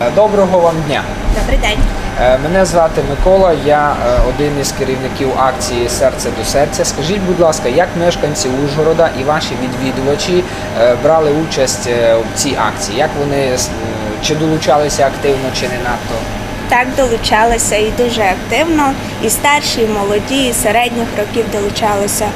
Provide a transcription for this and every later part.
Е, Доброго вам дня. Добрий день. Е, Мене звати Микола, я е, один із керівників акції Серце до серця. Скажіть, будь ласка, як мешканці Ужгорода і ваші відвідувачі брали участь в цій акції? Як вони чи долучалися активно, чи не надто? Так долучалися і дуже активно. І старші, і молоді, і середніх років долучалися.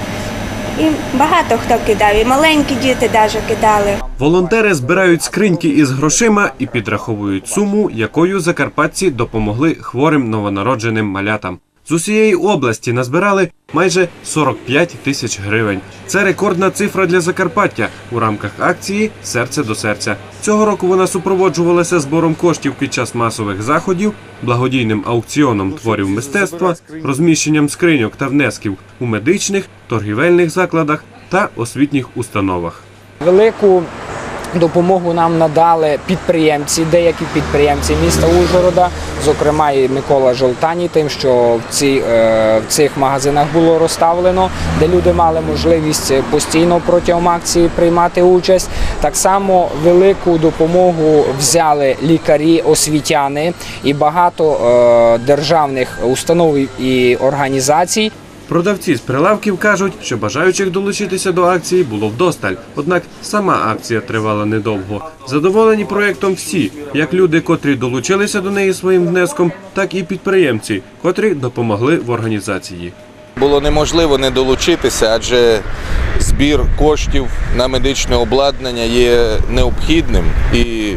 І багато хто кидав, і маленькі діти навіть кидали. Волонтери збирають скриньки із грошима і підраховують суму, якою закарпатці допомогли хворим новонародженим малятам. З усієї області назбирали майже 45 тисяч гривень. Це рекордна цифра для Закарпаття у рамках акції Серце до серця. Цього року вона супроводжувалася збором коштів під час масових заходів, благодійним аукціоном творів мистецтва, розміщенням скриньок та внесків у медичних, торгівельних закладах та освітніх установах. Велику допомогу нам надали підприємці, деякі підприємці міста Ужгорода, зокрема і Микола Жолтані, тим, що в, ці, е, в цих магазинах було розставлено, де люди мали можливість постійно протягом акції приймати участь. Так само велику допомогу взяли лікарі, освітяни і багато е, державних установ і організацій. Продавці з прилавків кажуть, що бажаючих долучитися до акції було вдосталь. Однак сама акція тривала недовго. Задоволені проєктом всі, як люди, котрі долучилися до неї своїм внеском, так і підприємці, котрі допомогли в організації. Було неможливо не долучитися, адже збір коштів на медичне обладнання є необхідним і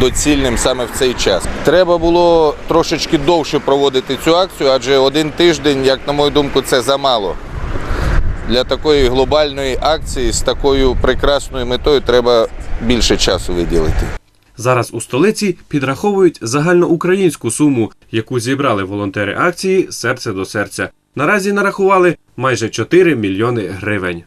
доцільним саме в цей час. Треба було трошечки довше проводити цю акцію, адже один тиждень, як на мою думку, це замало. Для такої глобальної акції з такою прекрасною метою треба більше часу виділити. Зараз у столиці підраховують загальноукраїнську суму, яку зібрали волонтери акції Серце до серця. Наразі нарахували майже 4 мільйони гривень.